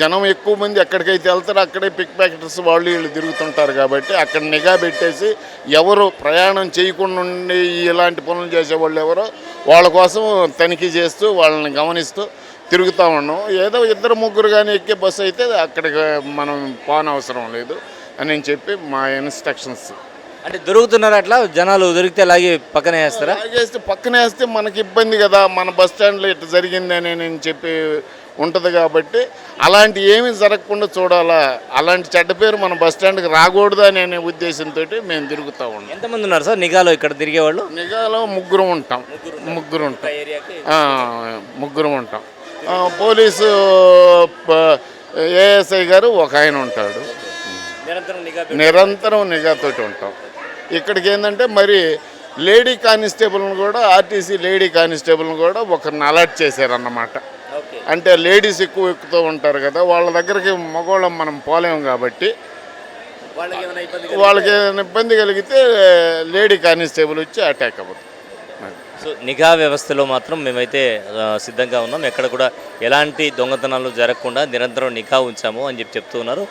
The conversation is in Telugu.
జనం ఎక్కువ మంది ఎక్కడికైతే వెళ్తారో అక్కడే పిక్ ప్యాకెటర్స్ వాళ్ళు వీళ్ళు తిరుగుతుంటారు కాబట్టి అక్కడ నిఘా పెట్టేసి ఎవరు ప్రయాణం చేయకుండా ఉండి ఇలాంటి పనులు చేసేవాళ్ళు ఎవరో వాళ్ళ కోసం తనిఖీ చేస్తూ వాళ్ళని గమనిస్తూ తిరుగుతూ ఉన్నాం. ఏదో ఇద్దరు ముగ్గురు కానీ ఎక్కే బస్సు అయితే అక్కడికి మనం పోనవసరం లేదు అని చెప్పి మా ఇన్స్ట్రక్షన్స్ అంటే దొరుకుతున్నారు అట్లా? జనాలు దొరికితే లాగి పక్కనే వేస్తారా? లాగేస్తే పక్కన వేస్తే మనకి ఇబ్బంది కదా. మన బస్ స్టాండ్లో ఇట్లా జరిగిందని నేను చెప్పి ఉంటుంది కాబట్టి అలాంటి ఏమీ జరగకుండా చూడాలా? అలాంటి చెడ్డ పేరు మన బస్ స్టాండ్కి రాకూడదు అనే ఉద్దేశంతో మేము తిరుగుతూ ఉన్నాం. ఎంతమంది ఉన్నారు సార్? నిఘాలో ఇక్కడ తిరిగేవాళ్ళు? నిఘాలో ముగ్గురు ఉంటాం. ముగ్గురు ఉంటాం. ముగ్గురు ఉంటాం. పోలీసు ఏఎస్ఐ గారు ఒక ఆయన ఉంటాడు. నిరంతరం నిఘా నిరంతరం నిఘాతోటి ఉంటాం. ఇక్కడికి ఏంటంటే మరి లేడీ కానిస్టేబుల్ని కూడా ఆర్టీసీ లేడీ కానిస్టేబుల్ని కూడా ఒకరిని అలర్ట్ చేశారన్నమాట. అంటే లేడీస్ ఎక్కువ ఎక్కుతూ ఉంటారు కదా వాళ్ళ దగ్గరికి మగవాళ్ళం మనం పోలేము కాబట్టి వాళ్ళకి ఏదైనా ఇబ్బంది కలిగితే లేడీ కానిస్టేబుల్ వచ్చి అటాక్ అవ్వదు. సో నిఘా వ్యవస్థలో మాత్రం మేమైతే సిద్ధంగా ఉన్నాం. ఎక్కడ కూడా ఎలాంటి దొంగతనాలు జరగకుండా నిరంతరం నిఘా ఉంచాము అని చెప్పి చెప్తూ ఉన్నారు.